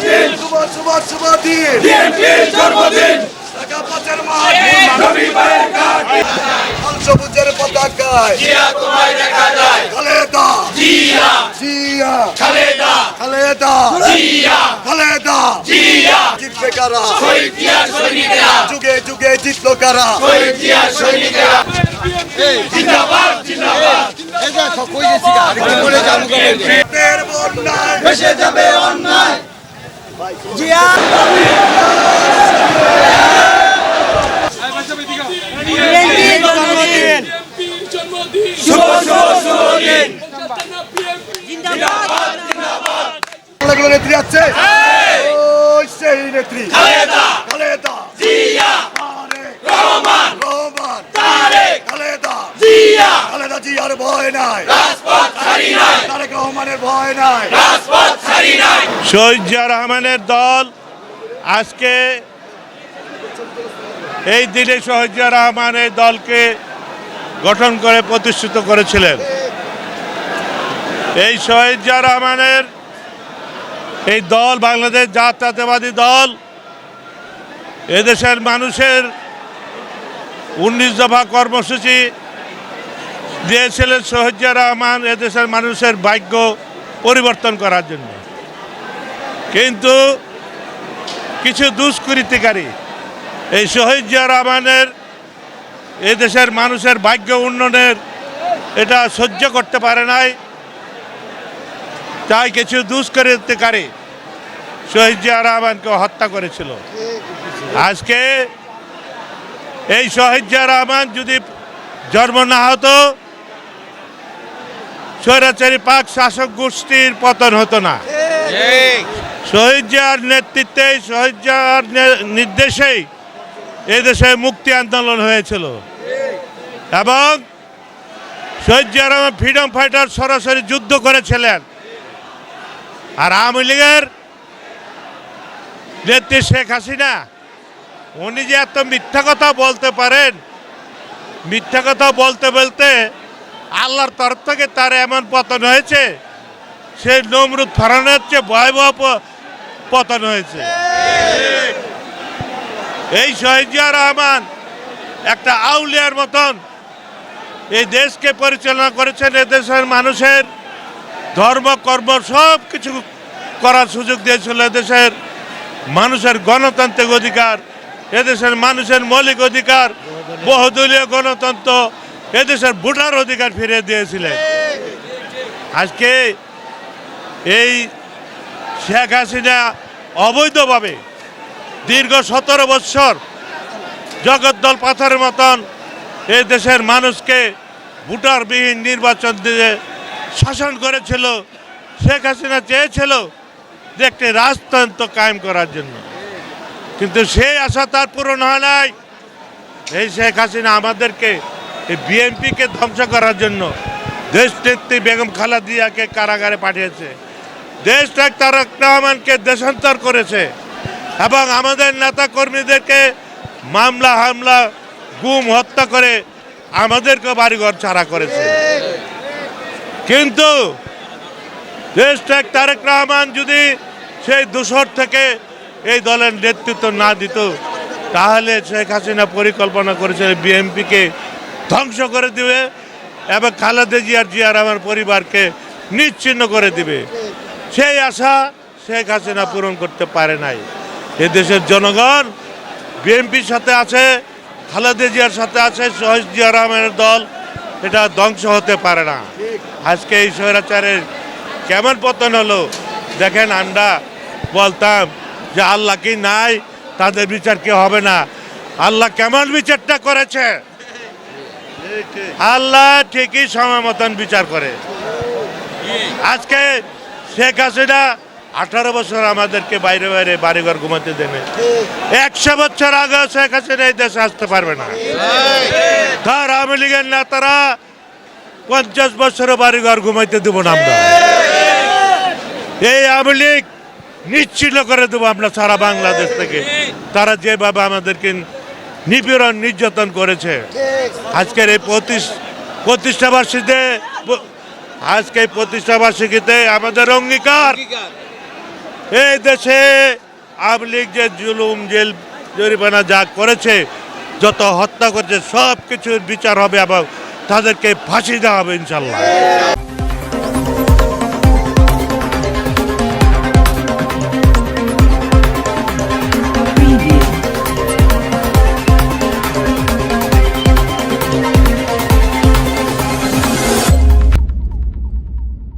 জন্মদিন। শুভ শুভ শুভ দিন। বিএনপির জন্মদিন। টাকা পাচার মাঠ রবিবারের ঘাট লাল সবুজের পতাকায় জিয়া তোমায় দেখা যায়। খালেদা। জিয়া। জিয়া। খালেদা। খালেদা। জিয়া। খালেদা। জিয়া। জিতবে কারা? শহীদ জিয়ার সৈনিকেরা। যুগে যুগে জিতলো কারা? শহীদ সৈনিকেরা। জিন্দাবাদ জিন্দাবাদ। যাবে লাগল নেত্রী আছে ওই সেই নেত্রী খালেদা খালেদা জিয়া। রহমান রহমান। তারেক খালেদা জিয়া। খালেদা জি ভয় নাই। রাজপথ তারেক রহমানের ভয় নাই। রাজপথ ছাড়ি নাই। শহীদ জিয়া রহমানের দল আজকে এই দিনে শহীদ জিয়া রহমান এই দলকে গঠন করে প্রতিষ্ঠিত করেছিলেন। এই শহীদ জিয়া রহমানের এই দল বাংলাদেশ জাতীয়তাবাদী দল এদেশের মানুষের উনিশ দফা কর্মসূচি দিয়েছিলেন শহীদ জিয়া রহমান এদেশের মানুষের ভাগ্য পরিবর্তন করার জন্য। কিন্তু কিছু দুষ্কৃতিকারী এই শহীদ রহমানের এই দেশের মানুষের ভাগ্য উন্নয়নের এটা সহ্য করতে পারে নাই। তাই কিছু দুষ্কৃতিকারী শহীদ রহমানকে হত্যা করেছিল। আজকে এই শহীদ রহমান যদি জন্ম না হতো স্বৈরাচারী পাক শাসক গোষ্ঠীর পতন হতো না। শহীদ জিয়ার নেতৃত্বে, শহীদ জিয়ার নির্দেশেই এদেশে মুক্তি আন্দোলন হয়েছিল। এবং শহীদ জিয়া রহমান ফ্রিডম ফাইটার সরাসরি যুদ্ধ করেছিলেন। আর আওয়ামী লীগের নেত্রী শেখ হাসিনা, উনি যে এত মিথ্যা কথা বলতে পারেন, মিথ্যা কথা বলতে বলতে আল্লাহর তরফ থেকে তার এমন পতন হয়েছে, সেই নমরুদ ফারানের চেয়ে ভয়াবহ পতন হয়েছে। এই শহীদিয়া রহমান একটা আউলিয়ার মতন এই দেশকে পরিচালনা করেছেন এ দেশের মানুষের ধর্ম, কর্ম সব কিছু করার সুযোগ দিয়েছিল এদেশের মানুষের গণতান্ত্রিক অধিকার এদেশের মানুষের মৌলিক অধিকার, বহুদলীয় গণতন্ত্র এদেশের ভোটার অধিকার ফিরিয়ে দিয়েছিলেন। আজকে এই শেখ হাসিনা অবৈধভাবে দীর্ঘ সতেরো বৎসর জগদ্দল পাথরের মতন এই দেশের মানুষকে ভোটারবিহীন নির্বাচন দিয়ে শাসন করেছিল। শেখ হাসিনা চেয়েছিল যে একটি রাজতন্ত্র কায়েম করার জন্য। কিন্তু সেই আশা তার পূরণ হয় নাই। এই শেখ হাসিনা আমাদেরকে এই বিএনপিকে ধ্বংস করার জন্য দেশ নেত্রী বেগম খালাদিয়াকে কারাগারে পাঠিয়েছে। দেশ ত্যাগ তারক রহমানকে দেশান্তর করেছে এবং আমাদের নেতা কর্মীদেরকে মামলা, হামলা, গুম, হত্যা করে আমাদেরকে বাড়িঘর ছাড়া করেছে। কিন্তু দেশ ত্যাগ তারেক রহমান যদি সেই দূষর থেকে এই দলের নেতৃত্ব না দিত, তাহলে শেখ হাসিনা পরিকল্পনা করেছে বিএনপিকে ধ্বংস করে দিবে এবং খালেদা জিয়ার জিয়ার আমার পরিবারকে নিশ্চিন্ন করে দিবে। সেই আশা শেখ হাসিনা পূরণ করতে পারে নাই। এ দেশের জনগণ বিএনপির সাথে আছে, খালেদা জিয়ার সাথে আছে, শহীদ জিয়া রহমানের দল, এটা ধ্বংস হতে পারে না। আজকে এই স্বৈরাচারের কেমন পতন হলো? দেখেন আমরা বলতাম যে আল্লাহ কি নাই, তাদের বিচার কি হবে না? আল্লাহ কেমন বিচারটা করেছে? আল্লাহ ঠিকই সময় মতন বিচার করে। আজকে শেখ হাসিনা আঠারো বছর আমাদেরকে বাইরে বাইরে বাড়িঘর ঘুমাতে দেবে। একশো বছর আগে শেখ হাসিনা এই দেশে আসতে পারবে না। তার আওয়ামী লীগের নেতারা পঞ্চাশ বছরও বাড়িঘর ঘুমাইতে দেব না আমরা। এই আওয়ামী লীগ নিশ্চিন্ন করে দেবো আমরা সারা বাংলাদেশ থেকে। তারা যেভাবে আমাদেরকে নিপীড়ন নির্যাতন করেছে। আজকের এই প্রতিষ্ঠাবার্ষিকীতে আজকে প্রতিষ্ঠাবার্ষিকীতে আমাদের অঙ্গীকার। এই দেশে আওয়ামী লীগ যে জুলুম, জেল, জরিমানা যা করেছে, যত হত্যা করেছে সব কিছুর বিচার হবে এবং তাদেরকে ফাঁসি দেওয়া হবে ইনশাল্লাহ